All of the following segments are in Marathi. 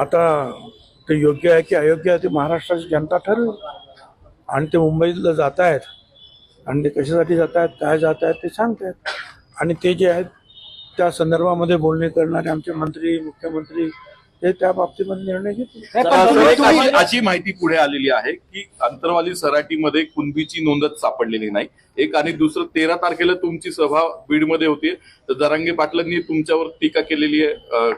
आता ते योग्य आहे की अयोग्य आहे ते महाराष्ट्राची जनता ठरवेल आणि ते मुंबईला जात आहेत आणि ते कशासाठी जात आहेत काय जात आहेत ते सांगतायत. आणि ते जे आहेत त्या संदर्भामध्ये बोलणे करणारे आमचे मंत्री मुख्यमंत्री ते त्या बाबतीमध्ये निर्णय घेतील. अशी- माहिती पुढे आलेली आहे की अंतरवाली सराटीमध्ये कुणबीची नोंदच सापडलेली नाही. एक आणि दुसरं तेरा तारखेला तुमची सभा बीडमध्ये होती तर जरांगे पाटलांनी तुमच्यावर टीका केलेली आहे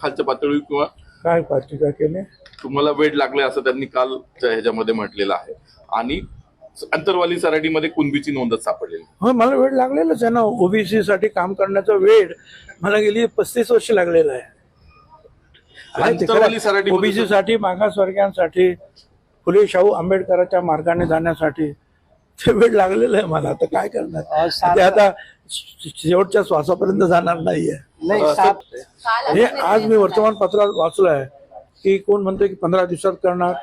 खालच्या पातळीवर किंवा काय टीका केले? तुम्हाला वेळ लागलाय असं त्यांनी काल ह्याच्यामध्ये म्हटलेलं आहे. आणि अंतरवाली सराटीमध्ये कुणबीची नोंदच सापडलेली हो मला वेळ लागलेलाच आहे ना. ओबीसी साठी काम करण्याचा वेळ मला गेली पस्तीस वर्ष लागलेला आहे. ओबीसी साठी मागासवर्गीयांसाठी फुले शाहू आंबेडकरांच्या मार्गाने जाण्यासाठी ते वेळ लागलेलं आहे मला. आता काय करणार? आता शेवटच्या श्वासापर्यंत जाणार नाहीये. नाही हे आज मी वर्तमानपत्रात वाचलं आहे की कोण म्हणते की पंधरा दिवसात करणार.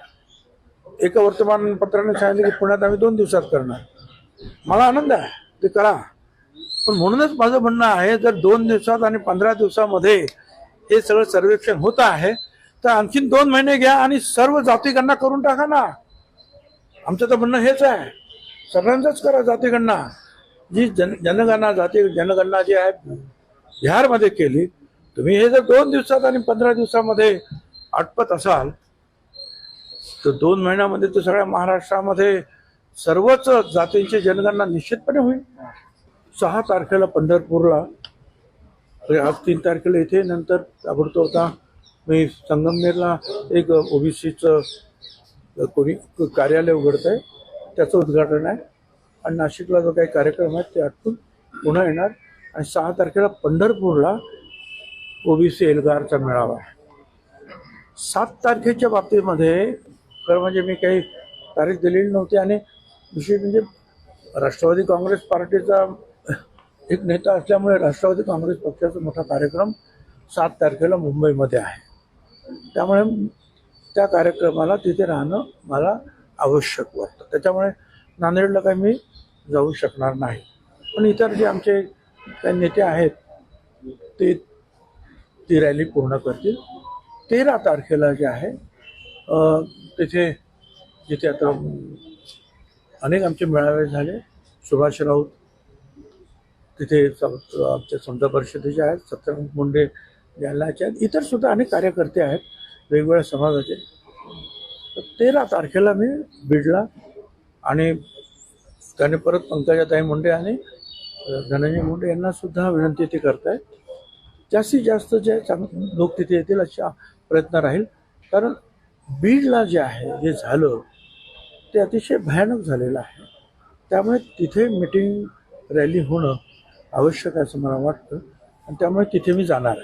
एका वर्तमानपत्राने सांगितलं की पुण्यात आम्ही दोन दिवसात करणार. मला आनंद आहे ते करा. पण म्हणूनच माझं म्हणणं आहे जर दोन दिवसात आणि पंधरा दिवसामध्ये हे सगळं सर्वेक्षण होत आहे तर आणखीन दोन महिने घ्या आणि सर्व जातीगणना करून टाका ना. आमचं तर म्हणणं हेच आहे. सगळ्यांचंच करा जातीगणना. जी जन जनगणना जाती जनगणना जी आहे बिहारमध्ये केली तुम्ही हे जर दोन दिवसात आणि पंधरा दिवसामध्ये आटपत असाल तर दोन महिन्यामध्ये तर सगळ्या महाराष्ट्रामध्ये सर्वच जातींची जनगणना निश्चितपणे होईल. सहा तारखेला पंढरपूरला म्हणजे आज तीन तारखेला इथे नंतर ताबडतोब होता मी संगमनेरला एक ओबीसीचं कोणी कार्यालय उघडत आहे त्याचं उद्घाटन आहे. आणि नाशिकला जो काही कार्यक्रम आहे ते आटपून पुन्हा येणार. आणि सहा तारखेला पंढरपूरला ओबीसी एल्गारचा मेळावा आहे. सात तारखेच्या बाबतीमध्ये खरं म्हणजे मी काही तारीख दिलेली नव्हती आणि विशेष म्हणजे राष्ट्रवादी काँग्रेस पार्टीचा एक नेता असल्यामुळे राष्ट्रवादी काँग्रेस पक्षाचा मोठा कार्यक्रम सात तारखेला मुंबईमध्ये आहे. त्यामुळे त्या कार्यक्रमाला तिथे राहणं मला आवश्यक वाटतं त्याच्यामुळे नांदेडला काही मी जाऊ शकणार नाही. पण इतर जे आमचे त्या नेते आहेत ते ती रॅली पूर्ण करतील. तेरा तारखेला जे आहे तिथे जिथे आता अनेक आमचे मेळावे झाले. सुभाष राऊत तिथे आमच्या समजा परिषदेचे आहेत सत्यनारायण मुंडे जालनाचे आहेत इतर सुद्धा अनेक कार्यकर्ते आहेत वेगवेगळ्या समाजाचे. तर तेरा तारखेला मी बीडला आणि त्याने परत पंकजाताई मुंडे आणि धनंजय मुंडे यांना सुद्धा विनंती ते करतायत. जास्तीत जास्त जे चांग लोक तिथे येतील अशा प्रयत्न राहील. कारण बीडला जे आहे जे झालं ते अतिशय भयानक झालेलं आहे. त्यामुळे तिथे मिटिंग रॅली होणं आवश्यक आहे असं मला वाटतं. आणि त्यामुळे तिथे मी जाणार आहे.